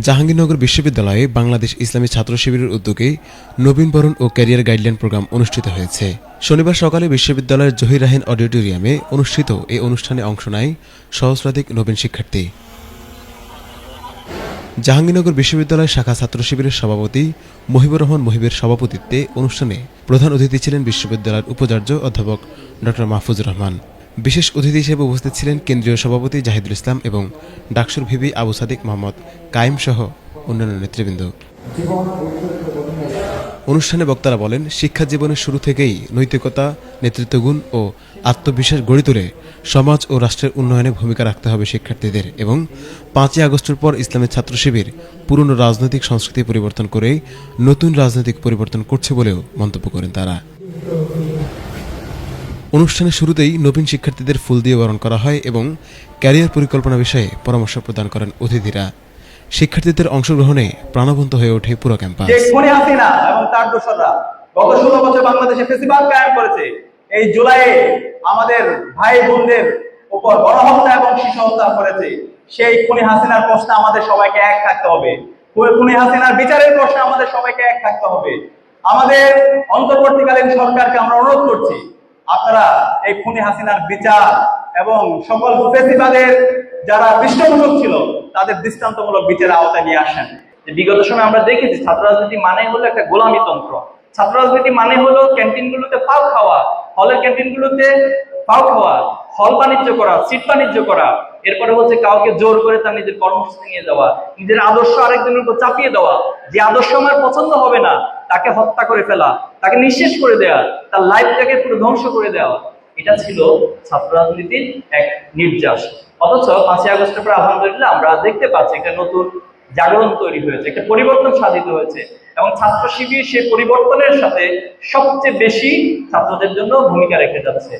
জাহাঙ্গীরনগর বিশ্ববিদ্যালয়ে বাংলাদেশ ইসলামী ছাত্র শিবিরের উদ্যোগে নবীনবরণ ও ক্যারিয়ার গাইডলাইন প্রোগ্রাম অনুষ্ঠিত হয়েছে। শনিবার সকালে বিশ্ববিদ্যালয়ের জহির রাহিন অডিটোরিয়ামে অনুষ্ঠিত এই অনুষ্ঠানে অংশ নেয় সহস্রাধিক নবীন শিক্ষার্থী। জাহাঙ্গীরনগর বিশ্ববিদ্যালয় শাখা ছাত্র শিবিরের সভাপতি মহিবুর রহমান মহিবের সভাপতিত্বে অনুষ্ঠানে প্রধান অতিথি ছিলেন বিশ্ববিদ্যালয়ের উপাচার্য অধ্যাপক ড. মাহফুজুর রহমান। বিশেষ অতিথি হিসেবে উপস্থিত ছিলেন কেন্দ্রীয় সভাপতি জাহিদুল ইসলাম এবং ডাকসুর ভিবি আবু সাদিক মোহাম্মদ কায়েম সহ অন্যান্য নেতৃবৃন্দ। অনুষ্ঠানে বক্তারা বলেন, শিক্ষা জীবনের শুরু থেকেই নৈতিকতা, নেতৃত্বগুণ ও আত্মবিশ্বাস গড়ে তুলে সমাজ ও রাষ্ট্রের উন্নয়নে ভূমিকা রাখতে হবে শিক্ষার্থীদের এবং পাঁচই আগস্টের পর ইসলামের ছাত্র শিবির পুরনো রাজনৈতিক সংস্কৃতি পরিবর্তন করে নতুন রাজনৈতিক পরিবর্তন করছে বলেও মন্তব্য করেন তারা। অনুষ্ঠানের শুরুতেই নবীন শিক্ষার্থীদের ফুল দিয়ে বরণ করা হয় এবং ক্যারিয়ার পরিকল্পনা বিষয়ে পরামর্শ প্রদান করেন অতিথিরা। শিক্ষার্থীদের অংশগ্রহণে প্রাণবন্ত হয়ে ওঠে পুরো ক্যাম্পাস। এবং তার গত ষোলো বছর বাংলাদেশে করেছে। এই জুলাইয়ে আমাদের ভাই বোনদের উপর গণহত্যা এবং শিশু হত্যা করেছে। সেই খুনি হাসিনার প্রশ্নে আমাদের সবাইকে এক থাকতে হবে। খুনি হাসিনার বিচারের প্রশ্নে আমাদের সবাইকে এক থাকতে হবে। আমাদের অন্তর্বর্তীকালীন সরকারকে আমরা অনুরোধ করছি আপনারা এই খুনি হাসিনার বিচার এবং সকল ফেসিবাদের যারা পৃষ্ঠপোষক ছিল, তাদের দৃষ্টান্তমূলক বিচারের আওতায় নিয়ে আসেন। বিগত সময় আমরা দেখেছি ছাত্র রাজনীতি মানে হলো একটা গোলামী তন্ত্র। ছাত্র রাজনীতি মানে হলো ক্যান্টিনগুলোতে পাও খাওয়া, হলের ক্যান্টিনগুলোতে পাও খাওয়া, হল বাণিজ্য করা, সিট বাণিজ্য করা, এরপরে হচ্ছে কাউকে জোর করে তার নিজের কর্মসূচি নিয়ে যাওয়া, নিজের আদর্শ আরেকজনের উপর চাপিয়ে দেওয়া। যে আদর্শ আমার পছন্দ হবে না তাকে হত্যা করে ফেলা, তাকে নিঃশেষ করে দেয়া, তার লাইফটাকে পুরো ধ্বংস করে দেওয়া এটা ছিল ছাত্র রাজনীতির এক নির্যাস। অথচ পাঁচই আগস্টের পর আলহামদুলিল্লাহ আমরা দেখতে পাচ্ছি একটা নতুন জাগরণ তৈরি হয়েছে, একটা পরিবর্তন সাধিত হয়েছে এবং ছাত্র শিবির সেই পরিবর্তনের সাথে সবচেয়ে বেশি ছাত্রদের জন্য ভূমিকা রেখে যাচ্ছে।